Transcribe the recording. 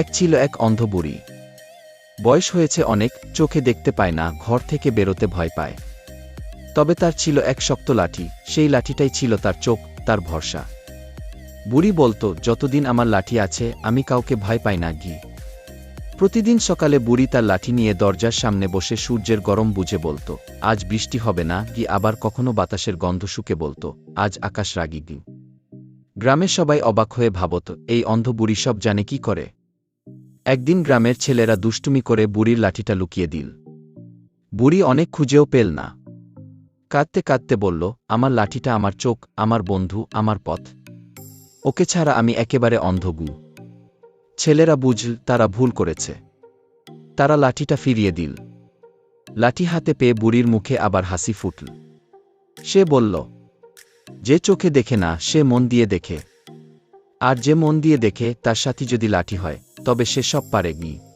এক ছিল এক অন্ধ বুড়ি। বয়স হয়েছে অনেক, চোখে দেখতে পায় না, ঘর থেকে বেরোতে ভয় পায়। তবে তার ছিল এক শক্ত লাঠি, সেই লাঠিটাই ছিল তার চোখ, তার ভরসা। বুড়ি বলতো, যতদিন আমার লাঠি আছে, আমি কাউকে ভয় পাই না গি প্রতিদিন সকালে বুড়ি তার লাঠি নিয়ে দরজার সামনে বসে সূর্যের গরম বুঝে বলতো, আজ বৃষ্টি হবে না কি আবার কখনো বাতাসের গন্ধ শুকে বলতো, আজ আকাশ রাগি গি গ্রামের সবাই অবাক হয়ে ভাবত, এই অন্ধ বুড়ি সব জানে কি করে? একদিন গ্রামের ছেলেরা দুষ্টুমি করে বুড়ির লাঠিটা লুকিয়ে দিল। বুড়ি অনেক খুঁজেও পেল না। কাঁদতে কাঁদতে বলল, আমার লাঠিটা আমার চোখ, আমার বন্ধু, আমার পথ। ওকে ছাড়া আমি একেবারে অন্ধগু ছেলেরা বুঝল, তারা ভুল করেছে। তারা লাঠিটা ফিরিয়ে দিল। লাঠি হাতে পেয়ে বুড়ির মুখে আবার হাসি ফুটল। সে বলল, যে চোখে দেখে না, সে মন দিয়ে দেখে। আর যে মন দিয়ে দেখে, তার সাথী যদি লাঠি হয় তবে সেসব পারেনি।